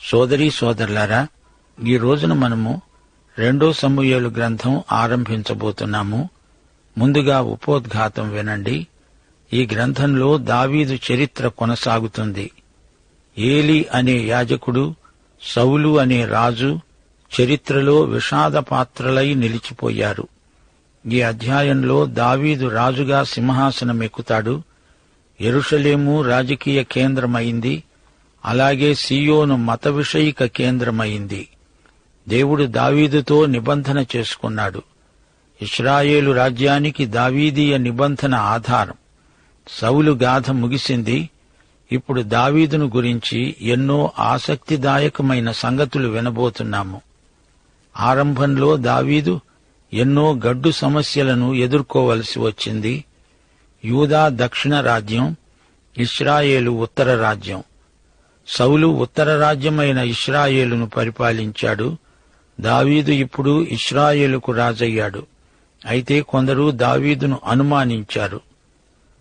సోదరీ సోదరులారా ఈ రోజున మనము రెండో సమూహేలు గ్రంథం ఆరంభించబోతున్నాము. ముందుగా ఉపోద్ఘాతం వినండి. ఈ గ్రంథంలో దావీదు చరిత్ర కొనసాగుతుంది. ఏలి అనే యాజకుడు సౌలు అనే రాజు చరిత్రలో విషాద పాత్రలై నిలిచిపోయారు. ఈ అధ్యాయంలో దావీదు రాజుగా సింహాసనమెక్కుతాడు. ఎరుషలేము రాజకీయ కేంద్రమైంది. అలాగే సియోను మత విషయిక కేంద్రమైంది. దేవుడు దావీదుతో నిబంధన చేసుకున్నాడు. ఇస్రాయేలు రాజ్యానికి దావీదీయ నిబంధన ఆధారం. సౌలు గాథ ముగిసింది. ఇప్పుడు దావీదును గురించి ఎన్నో ఆసక్తిదాయకమైన సంగతులు వినబోతున్నాము. ఆరంభంలో దావీదు ఎన్నో గడ్డు సమస్యలను ఎదుర్కోవలసి వచ్చింది. యూదా దక్షిణ రాజ్యం ఇస్రాయేలు ఉత్తర రాజ్యం. సౌలు ఉత్తర రాజ్యమైన ఇస్రాయేలును పరిపాలించాడు. దావీదు ఇప్పుడు ఇస్రాయేలుకు రాజయ్యాడు. అయితే కొందరు దావీదును అనుమానించారు.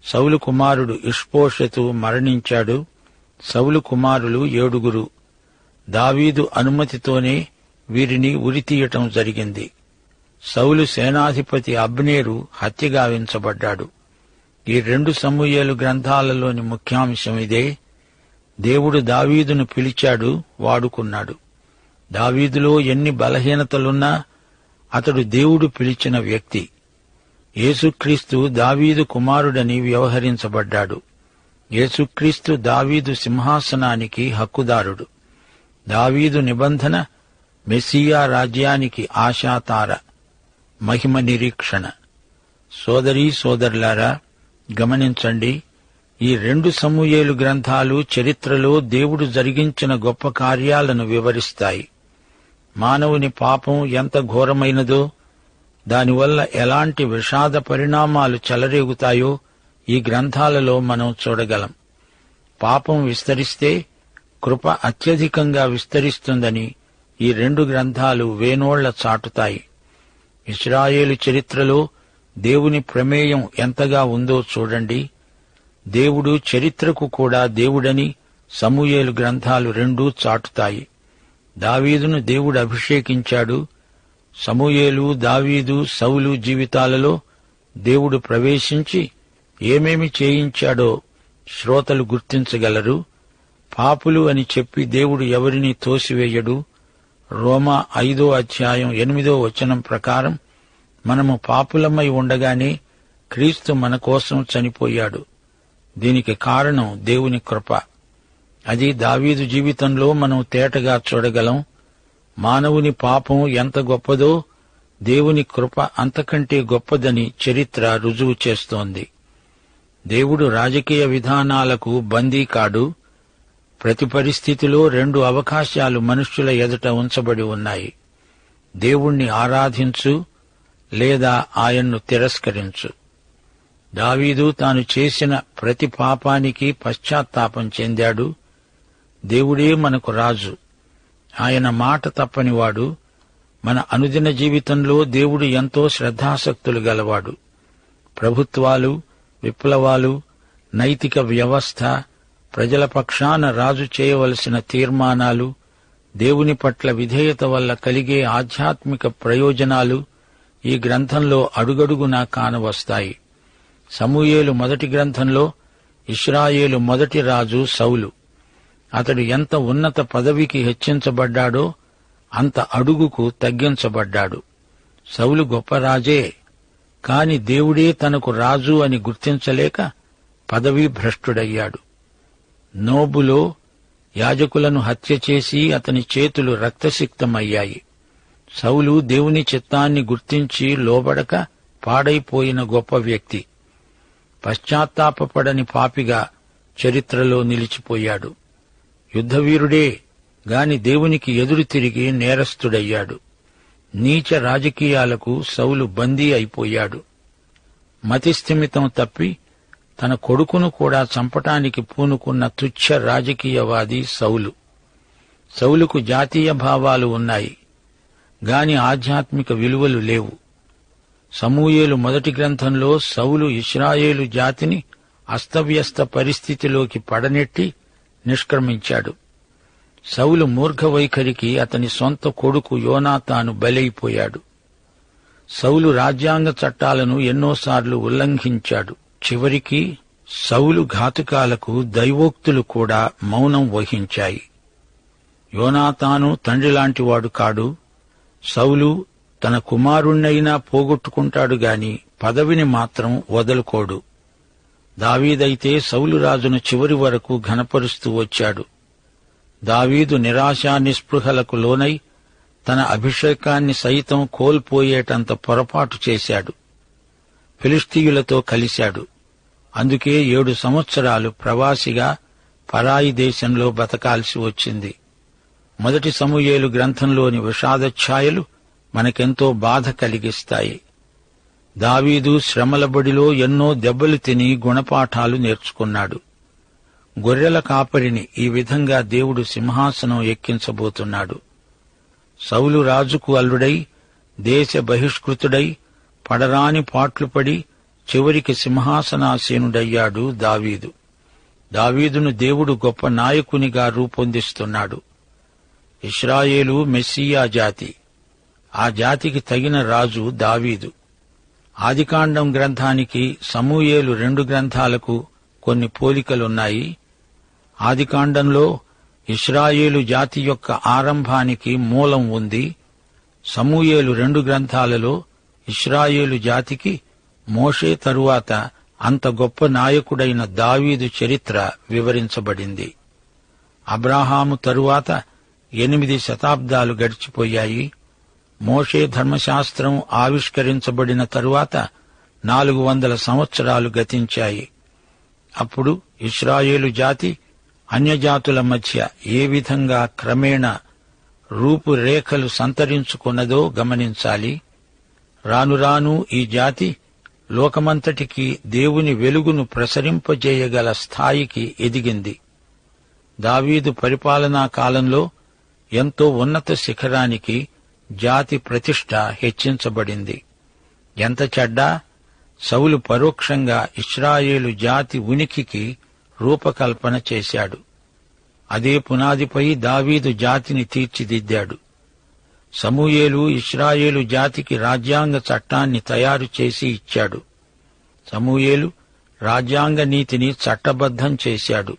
సౌలు కుమారుడు ఇష్పోషతు మరణించాడు. సౌలు కుమారులు ఏడుగురు. దావీదు అనుమతితోనే వీరిని ఉరితీయటం జరిగింది. సౌలు సేనాధిపతి అబ్నేరు హత్యగావించబడ్డాడు ఈ రెండు సమూహలు గ్రంథాలలోని ముఖ్యాంశం ఇదే. దేవుడు దావీదును పిలిచాడు వాడుకున్నాడు. దావీదులో ఎన్ని బలహీనతలున్నా అతడు దేవుడు పిలిచిన వ్యక్తి. యేసుక్రీస్తు దావీదు కుమారుడని వ్యవహరించబడ్డాడు. యేసుక్రీస్తు దావీదు సింహాసనానికి హక్కుదారుడు. దావీదు నిబంధన మెస్సియా రాజ్యానికి ఆశాతార మహిమ నిరీక్షణ. సోదరీ సోదరులారా గమనించండి ఈ రెండు సమూయేలు గ్రంథాలు చరిత్రలో దేవుడు జరిగించిన గొప్ప కార్యాలను వివరిస్తాయి. మానవుని పాపం ఎంత ఘోరమైనదో దానివల్ల ఎలాంటి విషాద పరిణామాలు చెలరేగుతాయో ఈ గ్రంథాలలో మనం చూడగలం. పాపం విస్తరిస్తే కృప అత్యధికంగా విస్తరిస్తుందని ఈ రెండు గ్రంథాలు వేనోళ్ళ చాటుతాయి. ఇస్రాయేలు చరిత్రలో దేవుని ప్రమేయం ఎంతగా ఉందో చూడండి. దేవుడు చరిత్రకు కూడా దేవుడని సమూయేలు గ్రంథాలు రెండూ చాటుతాయి. దావీదును దేవుడు అభిషేకించాడు. సమూయేలు దావీదు సౌలు జీవితాలలో దేవుడు ప్రవేశించి ఏమేమి చేయించాడో శ్రోతలు గుర్తించగలరు. పాపులు అని చెప్పి దేవుడు ఎవరిని తోసివేయడు? రోమా ఐదో అధ్యాయం ఎనిమిదో వచనం ప్రకారం మనము పాపులమై ఉండగానే క్రీస్తు మన కోసం చనిపోయాడు. దీనికి కారణం దేవుని కృప. అది దావీదు జీవితంలో మనం తేటగా చూడగలం. మానవుని పాపం ఎంత గొప్పదో దేవుని కృప అంతకంటే గొప్పదని చరిత్ర రుజువు చేస్తోంది. దేవుడు రాజకీయ విధానాలకు బందీ కాడు. ప్రతి పరిస్థితిలో రెండు అవకాశాలు మనుష్యుల ఎదుట ఉంచబడి ఉన్నాయి. దేవుణ్ణి ఆరాధించు లేదా ఆయన్ను తిరస్కరించు. దావీదు తాను చేసిన ప్రతి పాపానికి పశ్చాత్తాపం చెందాడు. దేవుడే మనకు రాజు. ఆయన మాట తప్పనివాడు. మన అనుదిన జీవితంలో దేవుడు ఎంతో శ్రద్ధాసక్తులు గలవాడు. ప్రభుత్వాలు విప్లవాలు నైతిక వ్యవస్థ ప్రజల పక్షాన రాజు చేయవలసిన తీర్మానాలు దేవుని పట్ల విధేయత వల్ల కలిగే ఆధ్యాత్మిక ప్రయోజనాలు ఈ గ్రంథంలో అడుగడుగునా కానవస్తాయి. సమూయేలు మొదటి గ్రంథంలో ఇస్రాయేలు మొదటి రాజు సౌలు. అతడు ఎంత ఉన్నత పదవికి హెచ్చించబడ్డాడో అంత అడుగుకు తగ్గించబడ్డాడు. సౌలు గొప్ప రాజే. కాని దేవుడే తనకు రాజు అని గుర్తించలేక పదవీ భ్రష్టుడయ్యాడు. నోబులో యాజకులను హత్య చేసి అతని చేతులు రక్తసిక్తమయ్యాయి. సౌలు దేవుని చిత్తాన్ని గుర్తించి లోబడక పాడైపోయిన గొప్ప వ్యక్తి. పశ్చాత్తాపడని పాపిగా చరిత్రలో నిలిచిపోయాడు. యుద్ధవీరుడే గాని దేవునికి ఎదురు తిరిగి నేరస్తుడయ్యాడు. నీచ రాజకీయాలకు సౌలు బందీ అయిపోయాడు. మతిస్థిమితం తప్పి తన కొడుకును కూడా చంపటానికి పూనుకున్న తుచ్చ రాజకీయవాది సౌలు. సౌలుకు జాతీయ భావాలు ఉన్నాయి. గాని ఆధ్యాత్మిక విలువలు లేవు. సమూయేలు మొదటి గ్రంథంలో సౌలు ఇస్రాయేలు జాతిని అస్తవ్యస్త పరిస్థితిలోకి పడనెట్టి నిష్క్రమించాడు. సౌలు మూర్ఘ వైఖరికి అతని సొంత కొడుకు యోనాతాను బలైపోయాడు. సౌలు రాజ్యాంగ చట్టాలను ఎన్నోసార్లు ఉల్లంఘించాడు. చివరికి సౌలు ఘాతుకాలకు దైవోక్తులు కూడా మౌనం వహించాయి. యోనాతాను తండ్రిలాంటివాడు కాడు. సౌలు తన కుమారుణ్ణైనా పోగొట్టుకుంటాడు గాని పదవిని మాత్రం వదులుకోడు. దావీదైతే సౌలురాజును చివరి వరకు ఘనపరుస్తూ వచ్చాడు. దావీదు నిరాశా నిస్పృహలకు లోనై తన అభిషేకాన్ని సైతం కోల్పోయేటంత పొరపాటు చేశాడు. ఫిలిస్తీయులతో కలిశాడు. అందుకే ఏడు సంవత్సరాలు ప్రవాసిగా పరాయి దేశంలో బతకాల్సి వచ్చింది. మొదటి సమూయేలు గ్రంథంలోని విషాదఛాయలు మనకెంతో బాధ కలిగిస్తాయి. దావీదు శ్రమల బడిలో ఎన్నో దెబ్బలు తిని గుణపాఠాలు నేర్చుకున్నాడు. గొర్రెల కాపరిని ఈ విధంగా దేవుడు సింహాసనం ఎక్కించబోతున్నాడు. సౌలు రాజుకు అల్లుడై దేశ బహిష్కృతుడై పడరాని పాట్లు పడి చివరికి సింహాసనాసీనుడయ్యాడు దావీదు. దావీదును దేవుడు గొప్ప నాయకునిగా రూపొందిస్తున్నాడు. ఇస్రాయేలు మెస్సియా జాతి. ఆ జాతికి తగిన రాజు దావీదు. ఆదికాండం గ్రంథానికి సమూయేలు రెండు గ్రంథాలకు కొన్ని పోలికలున్నాయి. ఆదికాండంలో ఇస్రాయేలు జాతి యొక్క ఆరంభానికి మూలం ఉంది. సమూయేలు రెండు గ్రంథాలలో ఇస్రాయేలు జాతికి మోషే తరువాత అంత గొప్ప నాయకుడైన దావీదు చరిత్ర వివరించబడింది. అబ్రాహాము తరువాత ఎనిమిది శతాబ్దాలు గడిచిపోయాయి. మోషే ధర్మశాస్త్రం ఆవిష్కరించబడిన తరువాత నాలుగు వందల సంవత్సరాలు గతించాయి. అప్పుడు ఇస్రాయేలు జాతి అన్యజాతుల మధ్య ఏ విధంగా క్రమేణా రూపురేఖలు సంతరించుకున్నదో గమనించాలి. రాను రాను ఈ జాతి లోకమంతటికి దేవుని వెలుగును ప్రసరింపజేయగల స్థాయికి ఎదిగింది. దావీదు పరిపాలనా కాలంలో ఎంతో ఉన్నత శిఖరానికి జాతి ప్రతిష్ట హెచ్చించబడింది. ఎంత చెడ్డా? సౌలు పరోక్షంగా ఇస్రాయేలు జాతి ఉనికికి రూపకల్పన చేశాడు. అదే పునాదిపై దావీదు జాతిని తీర్చిదిద్దాడు. సమూయేలు ఇస్రాయేలు జాతికి రాజ్యాంగ చట్టాన్ని తయారు చేసి ఇచ్చాడు. సమూయేలు రాజ్యాంగ నీతిని చట్టబద్ధం చేశాడు.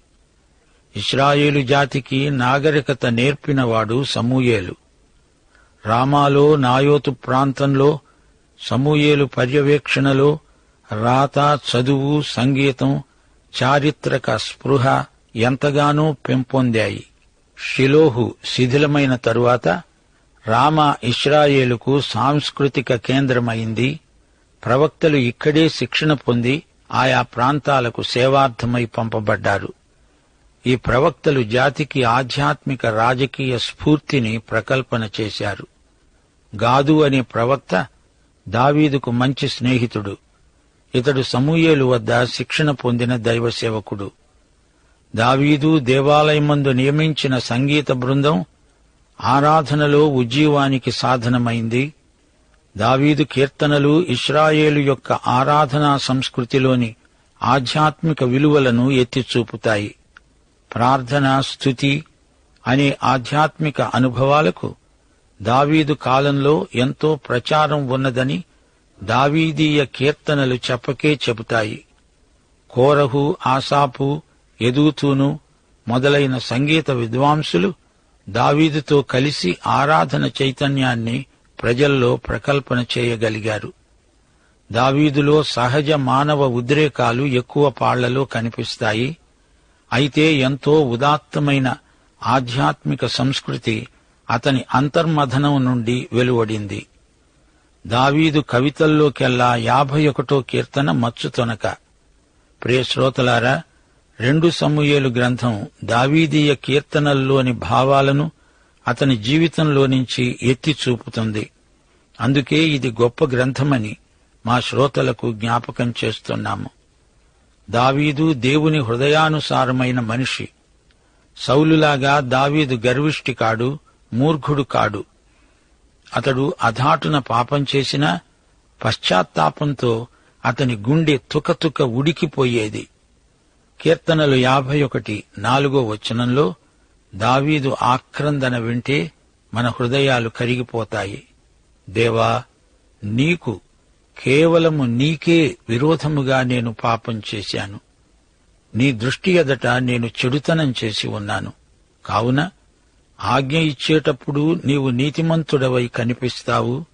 ఇస్రాయేలు జాతికి నాగరికత నేర్పినవాడు సమూయేలు. రామాలో నాయోతు ప్రాంతంలో సమూయేలు పర్యవేక్షణలో రాత చదువు సంగీతం చారిత్రక స్పృహ ఎంతగానో పెంపొందాయి. షిలోహు శిథిలమైన తరువాత రామ ఇస్రాయేలుకు సాంస్కృతిక కేంద్రమైంది. ప్రవక్తలు ఇక్కడే శిక్షణ పొంది ఆయా ప్రాంతాలకు సేవార్థమై పంపబడ్డారు. ఈ ప్రవక్తలు జాతికి ఆధ్యాత్మిక రాజకీయ స్ఫూర్తిని ప్రకల్పన చేశారు. గాదు అనే ప్రవక్త దావీదుకు మంచి స్నేహితుడు. ఇతడు సమూయేలు వద్ద శిక్షణ పొందిన దైవ సేవకుడు. దావీదు దేవాలయమందు నియమించిన సంగీత బృందం ఆరాధనలో ఉజ్జీవానికి సాధనమైంది. దావీదు కీర్తనలు ఇస్రాయేలు యొక్క ఆరాధనా సంస్కృతిలోని ఆధ్యాత్మిక విలువలను ఎత్తిచూపుతాయి. ప్రార్థన స్థుతి అనే ఆధ్యాత్మిక అనుభవాలకు దావీదు కాలంలో ఎంతో ప్రచారం ఉన్నదని దావీదీయ కీర్తనలు చెప్పకే చెబుతాయి. కోరహు ఆసాపు ఎదుగుతూను మొదలైన సంగీత విద్వాంసులు దావీదుతో కలిసి ఆరాధన చైతన్యాన్ని ప్రజల్లో ప్రకల్పన చేయగలిగారు. దావీదులో సహజ మానవ ఉద్రేకాలు ఎక్కువ పాళ్ళలో కనిపిస్తాయి. అయితే ఎంతో ఉదాత్తమైన ఆధ్యాత్మిక సంస్కృతి అతని అంతర్మథనం నుండి వెలువడింది. దావీదు కవితల్లోకెల్లా యాభై ఒకటో కీర్తన మచ్చుతొనక. ప్రియశ్రోతలారా రెండు సమూయేలు గ్రంథం దావీదీయ కీర్తనల్లోని భావాలను అతని జీవితంలో నుంచి ఎత్తి చూపుతుంది. అందుకే ఇది గొప్ప గ్రంథమని మా శ్రోతలకు జ్ఞాపకం చేస్తున్నాము. దావీదు దేవుని హృదయానుసారమైన మనిషి. సౌలులాగా దావీదు గర్విష్టి కాడు మూర్ఖుడు కాడు. అతడు అధాటున పాపం చేసిన పశ్చాత్తాపంతో అతని గుండె తుకతుక ఉడికిపోయేది. కీర్తనలు యాభై ఒకటి నాలుగో వచనంలో దావీదు ఆక్రందన వింటే మన హృదయాలు కరిగిపోతాయి. దేవా నీకు కేవలము నీకే విరోధముగా నేను పాపం చేశాను. నీ దృష్టి ఎదట నేను చెడుతనం చేసి ఉన్నాను. కావున ఆజ్ఞ ఇచ్చేటప్పుడు నీవు నీతిమంతుడవై కనిపిస్తావు.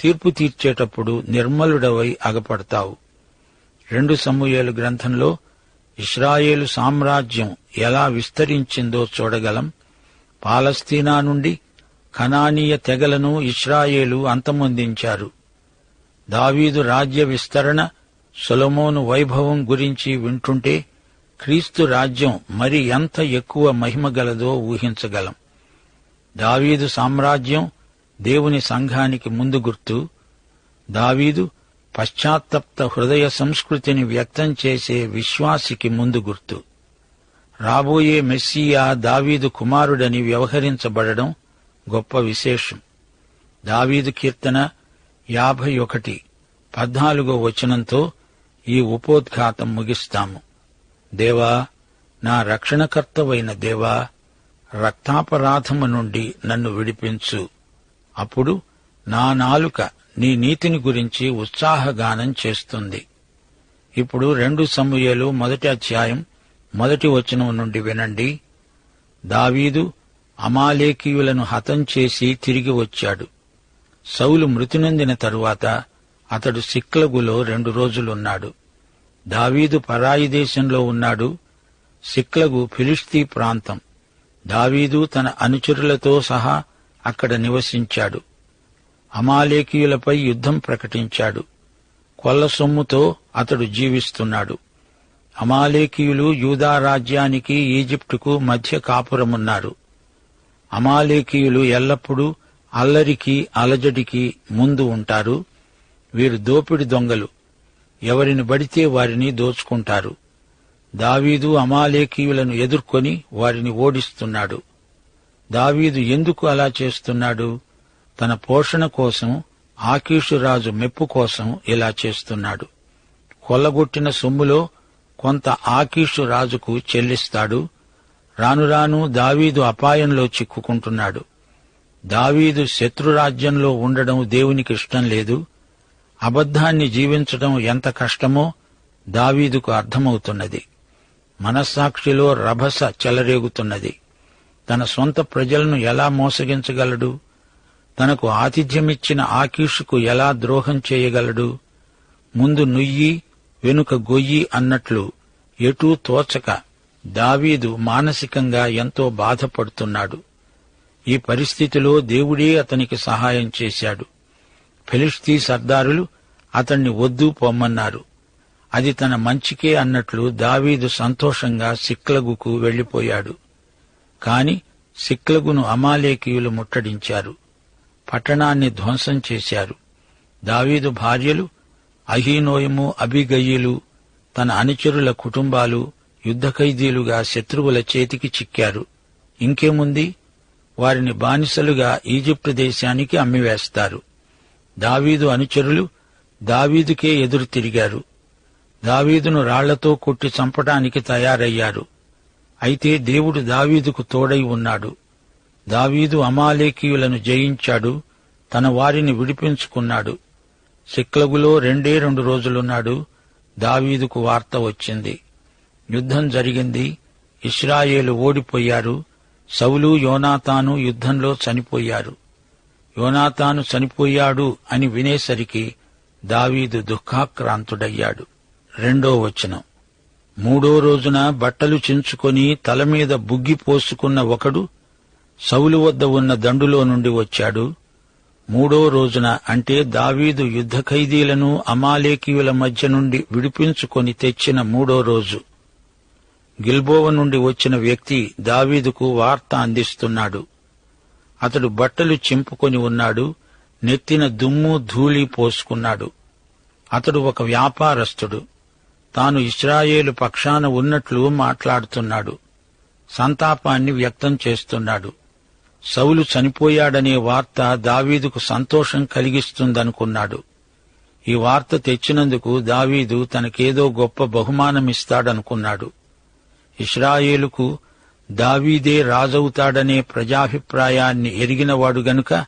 తీర్పు తీర్చేటప్పుడు నిర్మలుడవై అగపడతావు. రెండు సమూహేలు గ్రంథంలో ఇస్రాయేలు సామ్రాజ్యం ఎలా విస్తరించిందో చూడగలం. పాలస్తీనా నుండి కనానీయ తెగలను ఇస్రాయేలు అంతమొందించారు. దావీదు రాజ్య విస్తరణ సొలమోను వైభవం గురించి వింటుంటే క్రీస్తు రాజ్యం మరి ఎంత ఎక్కువ మహిమ గలదో ఊహించగలం. దావీదు సామ్రాజ్యం దేవుని సంఘానికి ముందు గుర్తు దావీదు పశ్చాత్తప్త హృదయ సంస్కృతిని వ్యక్తం చేసే విశ్వాసికి ముందు గుర్తు. రాబోయే మెస్సియా దావీదు కుమారుడని వ్యవహరించబడడం గొప్ప విశేషం. దావీదు కీర్తన యాభై ఒకటి పద్నాలుగో వచనంతో ఈ ఉపోద్ఘాతం ముగిస్తాము. దేవా నా రక్షణకర్తవైన దేవా రక్తాపరాధము నుండి నన్ను విడిపించు. అప్పుడు నా నాలుక నీ నీతిని గురించి ఉత్సాహగానం చేస్తుంది. ఇప్పుడు రెండు సమూహలు మొదటి అధ్యాయం మొదటి వచనం నుండి వినండి. దావీదు అమాలేకీయులను హతం చేసి తిరిగి వచ్చాడు. సౌలు మృతినొందిన తరువాత అతడు సిక్లగులో రెండు రోజులున్నాడు. దావీదు పరాయి దేశంలో ఉన్నాడు. సిక్లగు ఫిలిస్తీ ప్రాంతం. దావీదు తన అనుచరులతో సహా అక్కడ నివసించాడు. అమాలేకీయులపై యుద్ధం ప్రకటించాడు. కొల్ల సొమ్ముతో అతడు జీవిస్తున్నాడు. అమాలేకీయులు యూదా రాజ్యానికి ఈజిప్టుకు మధ్య కాపురమున్నారు. అమాలేకీయులు ఎల్లప్పుడూ అల్లరికి అలజడికి ముందు ఉంటారు. వీరు దోపిడి దొంగలు. ఎవరిని బడితే వారిని దోచుకుంటారు. దావీదు అమాలేకీయులను ఎదుర్కొని వారిని ఓడిస్తున్నాడు. దావీదు ఎందుకు అలా చేస్తున్నాడు? తన పోషణ కోసం ఆకీషురాజు మెప్పు కోసం ఇలా చేస్తున్నాడు. కొల్లగొట్టిన సొమ్ములో కొంత ఆకీషు రాజుకు చెల్లిస్తాడు. రానురాను దావీదు అపాయంలో చిక్కుకుంటున్నాడు. దావీదు శత్రురాజ్యంలో ఉండడం దేవునికి ఇష్టం లేదు. అబద్ధాన్ని జీవించడం ఎంత కష్టమో దావీదుకు అర్థమవుతున్నది. మనస్సాక్షిలో రభస చెలరేగుతున్నది. తన సొంత ప్రజలను ఎలా మోసగించగలడు? తనకు ఆతిథ్యమిచ్చిన ఆకీషుకు ఎలా ద్రోహం చేయగలడు? ముందు నుయ్యి వెనుక గొయ్యి అన్నట్లు ఎటూ తోచక దావీదు మానసికంగా ఎంతో బాధపడుతున్నాడు. ఈ పరిస్థితిలో దేవుడే అతనికి సహాయం చేశాడు. ఫిలిస్తీ సర్దారులు అతణ్ణి వద్దు పొమ్మన్నారు. అది తన మంచికే అన్నట్లు దావీదు సంతోషంగా సిక్లగుకు వెళ్ళిపోయాడు కాని సిక్లగును అమాలేకీయులు ముట్టడించారు. పట్టణాన్ని ధ్వంసం చేశారు. దావీదు భార్యలు అహీనోయము అభిగయ్యులు తన అనుచరుల కుటుంబాలు యుద్ధ ఖైదీలుగా శత్రువుల చేతికి చిక్కారు. ఇంకేముంది? వారిని బానిసలుగా ఈజిప్టు దేశానికి అమ్మివేస్తారు. దావీదు అనుచరులు దావీదుకే ఎదురు తిరిగారు. దావీదును రాళ్ళతో కొట్టి చంపటానికి తయారయ్యారు. అయితే దేవుడు దావీదుకు తోడై ఉన్నాడు. దావీదు అమాలేకీయులను జయించాడు తన వారిని విడిపించుకున్నాడు. సిక్లగులో రెండే రెండు రోజులున్నాడు దావీదుకు వార్త వచ్చింది. యుద్ధం జరిగింది ఇస్రాయేలు ఓడిపోయారు సౌలు యోనాతాను యుద్ధంలో చనిపోయారు. యోనాతాను చనిపోయాడు అని వినేసరికి దావీదు దుఃఖాక్రాంతుడయ్యాడు. రెండో వచనం. మూడో రోజున బట్టలు చించుకొని తల మీద బుగ్గి పోసుకున్న ఒకడు సౌలు వద్ద ఉన్న దండులో నుండి వచ్చాడు. మూడో రోజున అంటే దావీదు యుద్ధ ఖైదీలను అమాలేకీయుల మధ్య నుండి విడిపించుకొని తెచ్చిన మూడో రోజు. గిల్బోవ నుండి వచ్చిన వ్యక్తి దావీదుకు వార్త అందిస్తున్నాడు. అతడు బట్టలు చింపుకొని ఉన్నాడు నెత్తిన దుమ్ము ధూళి పోసుకున్నాడు. అతడు ఒక వ్యాపారస్తుడు తాను ఇస్రాయేలు పక్షాన ఉన్నట్లు మాట్లాడుతున్నాడు. సంతాపాన్ని వ్యక్తం చేస్తున్నాడు. సౌలు చనిపోయాడనే వార్త దావీదుకు సంతోషం కలిగిస్తుందనుకున్నాడు. ఈ వార్త తెచ్చినందుకు దావీదు తనకేదో గొప్ప బహుమానమిస్తాడనుకున్నాడు. ఇస్రాయేలుకు దావీదే రాజవుతాడనే ప్రజాభిప్రాయాన్ని ఎరిగినవాడు గనుక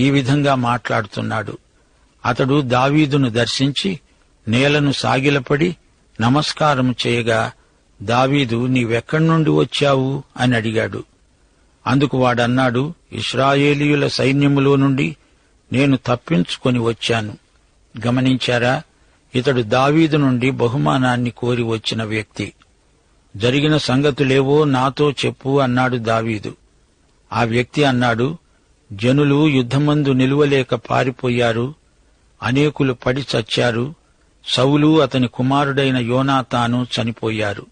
ఈ విధంగా మాట్లాడుతున్నాడు. అతడు దావీదును దర్శించి నేలను సాగిలపడి నమస్కారం చేయగా దావీదు నీవెక్కడి నుండి వచ్చావు? అని అడిగాడు. అందుకు వాడన్నాడు ఇస్రాయేలీయుల సైన్యములో నుండి నేను తప్పించుకొని వచ్చాను. గమనించారా? ఇతడు దావీదు నుండి బహుమానాన్ని కోరి వచ్చిన వ్యక్తి. జరిగిన సంగతులేవో నాతో చెప్పు అన్నాడు దావీదు. ఆ వ్యక్తి అన్నాడు జనులు యుద్ధమందు నిలువలేక పారిపోయారు అనేకులు పడి చచ్చారు సౌలు అతని కుమారుడైన యోనాతాను చనిపోయారు.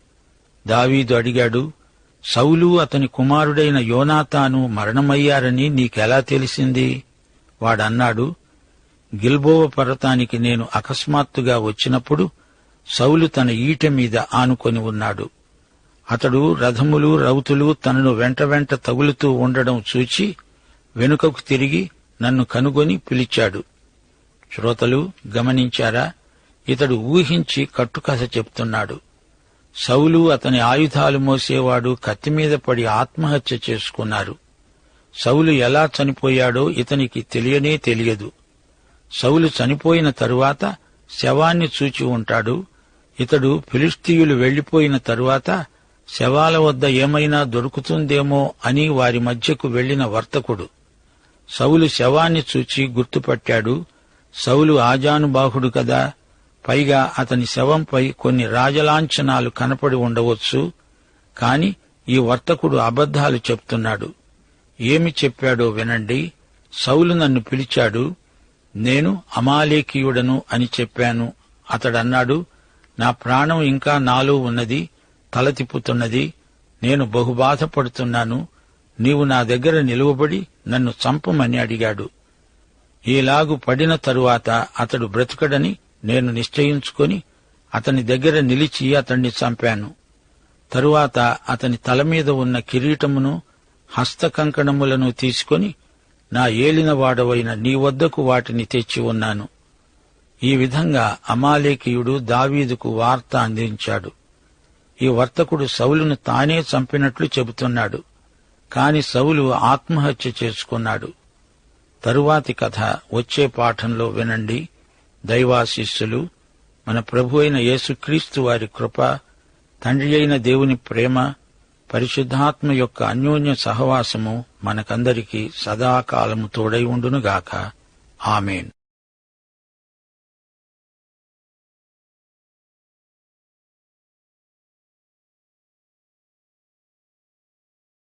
దావీదు అడిగాడు సౌలు అతని కుమారుడైన యోనాతాను మరణమయ్యారని నీకెలా తెలిసింది? వాడన్నాడు గిల్బోవ పర్వతానికి నేను అకస్మాత్తుగా వచ్చినప్పుడు సౌలు తన ఈటె మీద ఆనుకొని ఉన్నాడు. అతడు రథములు రౌతులు తనను వెంట వెంట తగులుతూ ఉండడం చూచి వెనుకకు తిరిగి నన్ను కనుగొని పిలిచాడు. శ్రోతలు గమనించారా? ఇతడు ఊహించి కట్టుకథ చెప్తున్నాడు. సౌలు అతని ఆయుధాలు మోసేవాడు కత్తిమీద పడి ఆత్మహత్య చేసుకున్నారు. సౌలు ఎలా చనిపోయాడో ఇతనికి తెలియనే తెలియదు. సౌలు చనిపోయిన తరువాత శవాన్ని చూచి ఉంటాడు. ఇతడు ఫిలిస్తీయులు వెళ్ళిపోయిన తరువాత శవాల వద్ద ఏమైనా దొరుకుతుందేమో అని వారి మధ్యకు వెళ్ళిన వర్తకుడు. సౌలు శవాన్ని చూచి గుర్తుపట్టాడు సౌలు ఆజానుబాహుడు కదా పైగా అతని శవంపై కొన్ని రాజలాంఛనాలు కనపడి ఉండవచ్చు కాని ఈ వర్తకుడు అబద్ధాలు చెప్తున్నాడు. ఏమి చెప్పాడో వినండి. సౌలు నన్ను పిలిచాడు నేను అమాలేకీయుడను అని చెప్పాను. అతడన్నాడు నా ప్రాణం ఇంకా నాలో ఉన్నది తల తిప్పుతున్నది. నేను బహు బాధపడుతున్నాను నీవు నా దగ్గర నిలువబడి నన్ను చంపమని అడిగాడు. ఈలాగు పడిన తరువాత అతడు బ్రతుకడని నేను నిశ్చయించుకొని అతని దగ్గర నిలిచి అతణ్ణి చంపాను. తరువాత అతని తల మీద ఉన్న కిరీటమును హస్తకంకణములను తీసుకొని నా ఏలినవాడవైన నీ వద్దకు వాటిని తెచ్చి ఉన్నాను. ఈ విధంగా అమాలేకీయుడు దావీదుకు వార్త అందించాడు. ఈ వర్తకుడు సౌలును తానే చంపినట్లు చెబుతున్నాడు. కాని సౌలు ఆత్మహత్య చేసుకున్నాడు. తరువాతి కథ వచ్చే పాఠంలో వినండి. దైవాశిష్యులు మన ప్రభు అయిన యేసుక్రీస్తు వారి కృప తండ్రి అయిన దేవుని ప్రేమ పరిశుద్ధాత్మ యొక్క అన్యోన్య సహవాసము మనకందరికీ సదాకాలము తోడై ఉండునుగాక. ఆమెన్.